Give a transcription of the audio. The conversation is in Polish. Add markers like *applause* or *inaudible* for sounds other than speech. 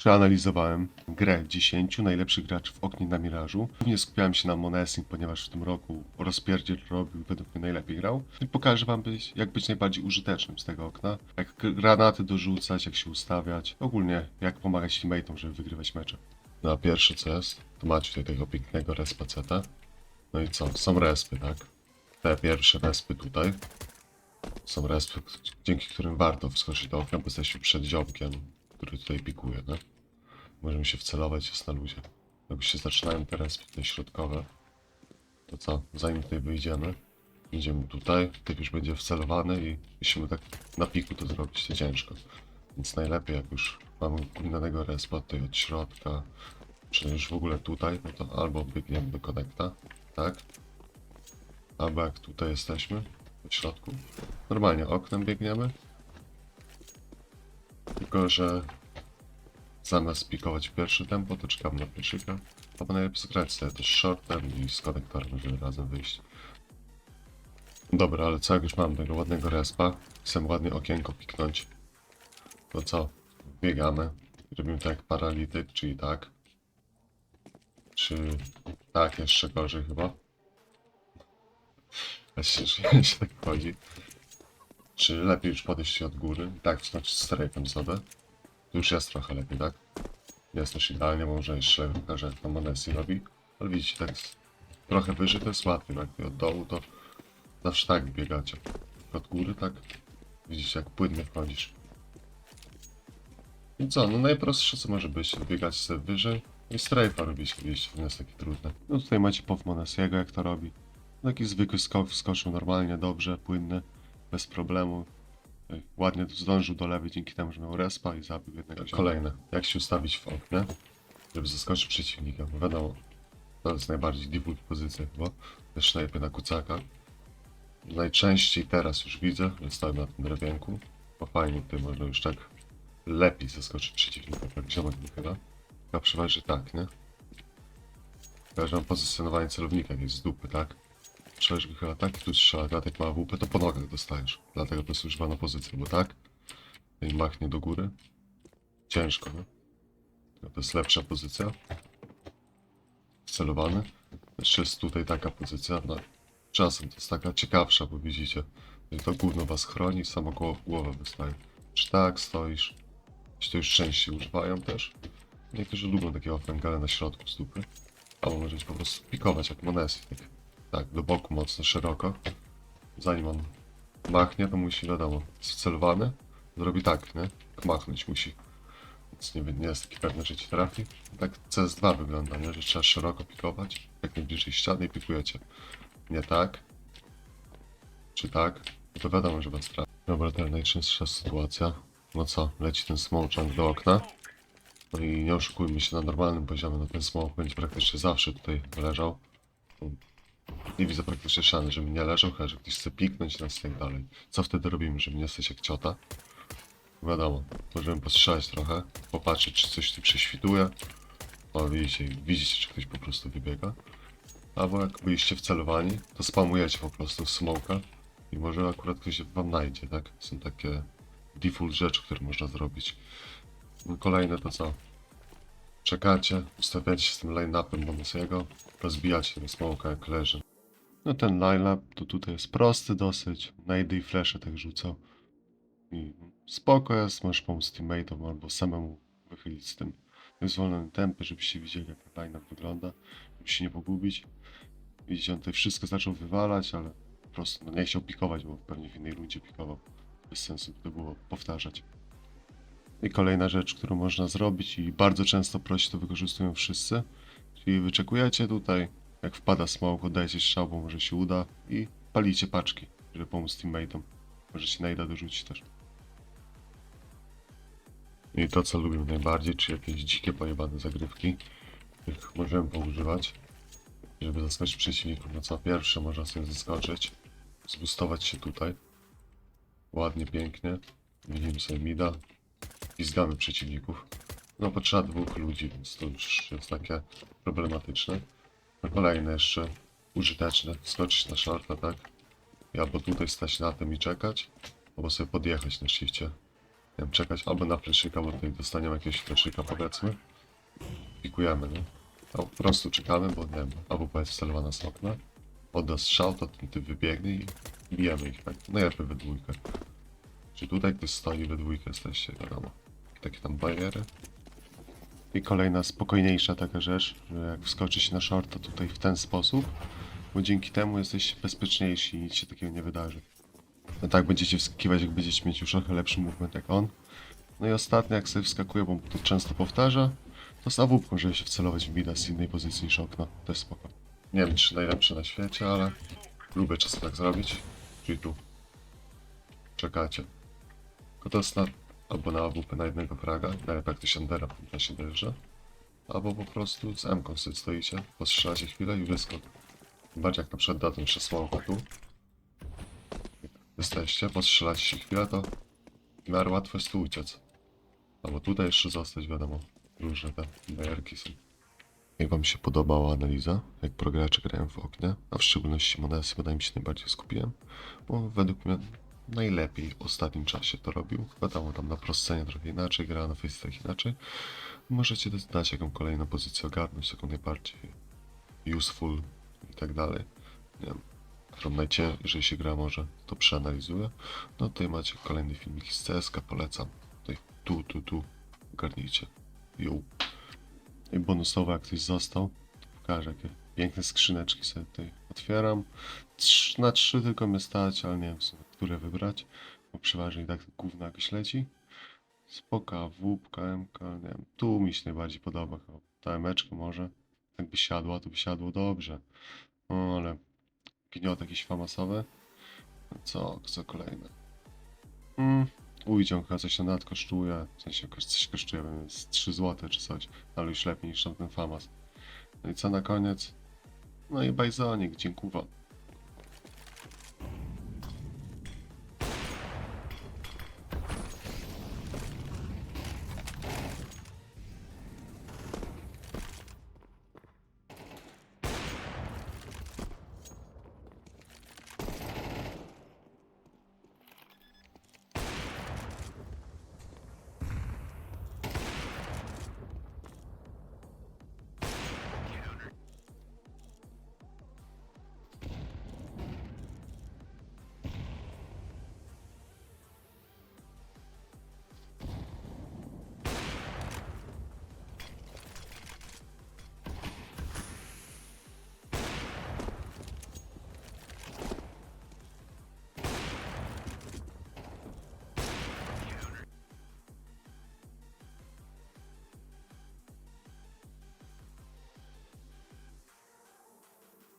Przeanalizowałem grę 10 najlepszych graczy w oknie na Mirażu. Głównie skupiałem się na Monesing, ponieważ w tym roku rozpierdziel robił, według mnie najlepiej grał. I pokażę wam, być, jak być najbardziej użytecznym z tego okna. Jak granaty dorzucać, jak się ustawiać. Ogólnie, jak pomagać teammateom, żeby wygrywać mecze. A pierwsze co jest, to macie tutaj tego pięknego respaceta. No i co? Są respy, tak? Te pierwsze respy tutaj. Są respy, dzięki którym warto wskoczyć do okna, bo jesteśmy przed ziomkiem, który tutaj pikuje, no. Możemy się wcelować, jest na luzie. Jak się zaczynają te respy, te środkowe, to co? Zanim tutaj wyjdziemy, idziemy tutaj, typ już będzie wcelowany i musimy tak na piku to zrobić, to ciężko. Więc najlepiej jak już mamy innego respa tutaj od środka, czy już w ogóle tutaj, no to albo biegniemy do konekta, tak? Albo jak tutaj jesteśmy, w środku, normalnie oknem biegniemy. Tylko, że zamiast pikować pierwszy tempo, to czekamy na pieczyka. Albo najlepiej zagrać sobie też shortem i z konektorem, żeby razem wyjść. Dobra, ale co jak już mam tego ładnego respa, chcę ładnie okienko piknąć. To co? Biegamy. Robimy tak jak paralityk, czyli tak. Czy tak, jeszcze gorzej chyba. Się, *laughs* że się tak chodzi. Czy lepiej już podejść od góry? Tak, to znaczy strajkiem sobie. To już jest trochę lepiej, tak? Jest też idealnie, może jeszcze pokażę jak to Monesi robi. Ale widzicie, tak trochę wyżej to jest łatwiej? I od dołu to zawsze tak biegacie. Od góry tak widzicie jak płynnie wchodzisz. I co, no najprostsze co może być, biegać sobie wyżej i strajfa robić, widzicie, to nie jest takie trudne. No tutaj macie pow Monesiego jak to robi. Taki zwykły skok wskoczył normalnie, dobrze, płynny, bez problemu. Ładnie zdążył do lewej dzięki temu, że miał respa i zabił jednego ziomka. Kolejne, jak się ustawić w oknie, żeby zaskoczyć przeciwnika. Bo wiadomo, to jest najbardziej default pozycja chyba. Też najlepiej na kucaka. Najczęściej teraz już widzę, że stoję na tym drewienku. Bo fajnie tutaj można już tak lepiej zaskoczyć przeciwnika, jak ziomek wychyla. A przeważnie tak, nie? Pokażę wam pozycjonowanie celownika, jest z dupy, tak? Przeważnie wychyla tak tu strzela, jak ma WP, to po nogach dostajesz. Dlatego to jest używana pozycja, bo tak? I machnie do góry. Ciężko, nie? To jest lepsza pozycja. Celowany. Jeszcze jest tutaj taka pozycja, no. Czasem to jest taka ciekawsza, bo widzicie, że to gówno was chroni, samo głowę wystaje. Czy tak stoisz? Czy to już częściej używają też? Niektórzy lubią takiego fengala na środku z dupy. Albo możecie po prostu pikować jak Monesi, tak, tak, do boku mocno, szeroko. Zanim on machnie, to musi, wiadomo, jest wcelowany, zrobi tak, nie? Tak machnąć musi. Więc nie, nie jest taki pewny, że ci trafi. Tak CS2 wygląda, nie? Że trzeba szeroko pikować, jak najbliżej ściany i pikujecie. Nie tak, czy tak, no to wiadomo, że was trafi. Dobra, teraz najczęstsza sytuacja. No co, leci ten smołczank do okna. No i nie oszukujmy się na normalnym poziomie, no ten smoke będzie praktycznie zawsze tutaj leżał. Nie widzę praktycznie szans, żeby nie leżał, chyba że ktoś chce piknąć nas i tak dalej. Co wtedy robimy, żeby nie stać jak ciota? Wiadomo, możemy postrzelać trochę, popatrzeć czy coś tu prześwituje. O, widzicie, widzicie czy ktoś po prostu wybiega. Albo jak byliście wcelowani, to spamujecie po prostu smoka i może akurat ktoś wam najdzie, tak? Są takie default rzeczy, które można zrobić. Kolejne to co? Czekacie, ustawiacie się z tym line-upem Bonusego, rozbijacie ten smoka jak leży. No ten line-up to tutaj jest prosty dosyć, najdy i flesze tak rzucał. I spoko jest, możesz pomóc teammateom albo samemu wychylić z tym zwolnionym tempy, żebyście widzieli jak ten line-up wygląda, żeby się nie pogubić. Widzicie, on tutaj wszystko zaczął wywalać, ale po prostu no, nie chciał pikować, bo pewnie w innej rundzie pikował. Bez sensu to było powtarzać. I kolejna rzecz, którą można zrobić i bardzo często prosi to wykorzystują wszyscy, czyli wyczekujecie tutaj, jak wpada smoke, oddajecie strzał, bo może się uda i palicie paczki, żeby pomóc teammateom. Możecie najda dorzucić też. I to, co lubię najbardziej, czy jakieś dzikie, pojebane zagrywki, których możemy poużywać, żeby zaskoczyć przeciwników. No co pierwsze, można sobie zaskoczyć, zbustować się tutaj, ładnie, pięknie, widzimy sobie mida, pizgamy przeciwników. No potrzeba dwóch ludzi, więc to już jest takie problematyczne. No kolejne jeszcze użyteczne, skoczyć na shorta, tak? I albo tutaj stać na tym i czekać, albo sobie podjechać na shifcie. Nie wiem, czekać albo na fleszyka, bo tutaj dostaniemy jakiegoś fleszyka powiedzmy. Pikujemy, nie? Albo po prostu czekamy, bo nie wiem, albo powiedz celowana z okna. Odda strzał, to typ wybiegnie i bijemy ich tak. Najlepiej we dwójkę. Czy tutaj ktoś stoi, we dwójkę jesteście, wiadomo. Takie tam bariery. I kolejna spokojniejsza taka rzecz, że jak wskoczyć na shorta tutaj w ten sposób, bo dzięki temu jesteś bezpieczniejsi i nic się takiego nie wydarzy. No tak będziecie wskakiwać, jak będziecie mieć już trochę lepszy movement jak on. No i ostatnie, jak sobie wskakuje, bo to często powtarza, to z awupką, żeby się wcelować w mida z innej pozycji niż okno. Też spoko. Nie wiem, czy najlepsze na świecie, ale lubię czasem tak zrobić. Czyli tu. Czekacie. To jest na, albo na AWP na jednego fraga, najlepiej jak na się dojeżdża. Albo po prostu z M-ką sobie stoicie, postrzelacie chwilę i wyskok. Bardziej jak na przykład da ten jeszcze tu. Jesteście, postrzelacie się chwilę, to w miarę łatwo jest tu uciec. Albo tutaj jeszcze zostać, wiadomo. Różne te bajerki są. Jak wam się podobała analiza, jak progracze grają w oknie, a w szczególności Monesi, wydaje mi się najbardziej skupiłem, bo według mnie najlepiej w ostatnim czasie to robił. Wiadomo, tam na proscenie trochę inaczej, gra na face'ach inaczej. Możecie dać jaką kolejną pozycję ogarnąć, jaką najbardziej useful i tak dalej. Nie wiem, najciężej, jeżeli się gra może, to przeanalizuję. No tutaj macie kolejny filmik z CSK, polecam. Tutaj tu, tu, tu, ogarnijcie. Jo. I bonusowo jak ktoś został, pokażę jakie piękne skrzyneczki sobie tutaj otwieram. Trz, na trzy tylko mnie stać, ale nie wiem w sumie, które wybrać, bo przeważnie tak gówno jakieś leci. Spoka, włóbka, MK, nie wiem, tu mi się najbardziej podoba. Ta emeczka może, jakby siadła, to by siadło dobrze. No ale gniot jakiś famasowy. No Co, co kolejne? Mm, chyba coś na nad kosztuje, w sensie coś kosztuje, z 3 zł czy coś, ale już lepiej niż tamten famas. No i co na koniec? No i bajzonik, dziękuję.